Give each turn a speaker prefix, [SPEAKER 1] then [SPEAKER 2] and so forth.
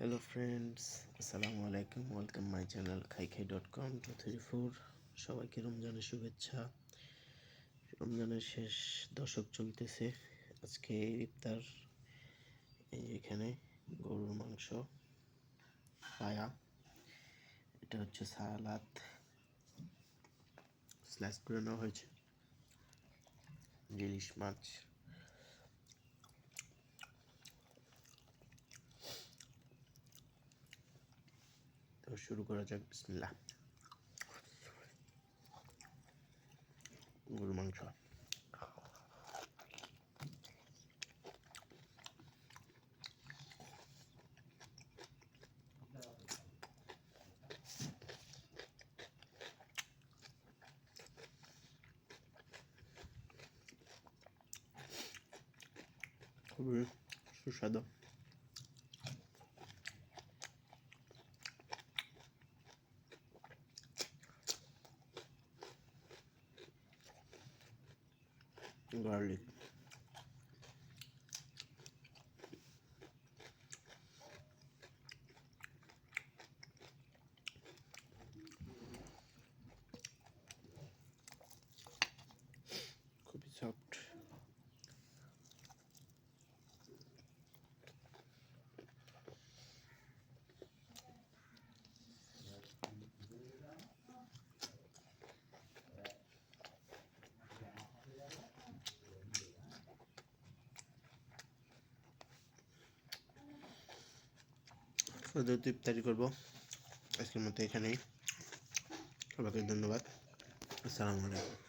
[SPEAKER 1] Hello friends আসসালামু আলাইকুম welcome my channel Khai Khai dot com two three four সবাইকে রমজানের শুভেচ্ছা। রমজানের শেষ দশক চলতেছে। আজকে ইফতার, এই এখানে গরুর মাংস, পায়া, এটা হচ্ছে সালাদ স্লাইস করে নেওয়া হয়েছে। ইলিশ মাছ। Dur şunu kuracak bismillah. Vurman çok. Tabii. Susadım. Garlic যেহেতু ইফতারি করব। আজকের মতো এখানেই। সবাইকে ধন্যবাদ। আসসালামু আলাইকুম।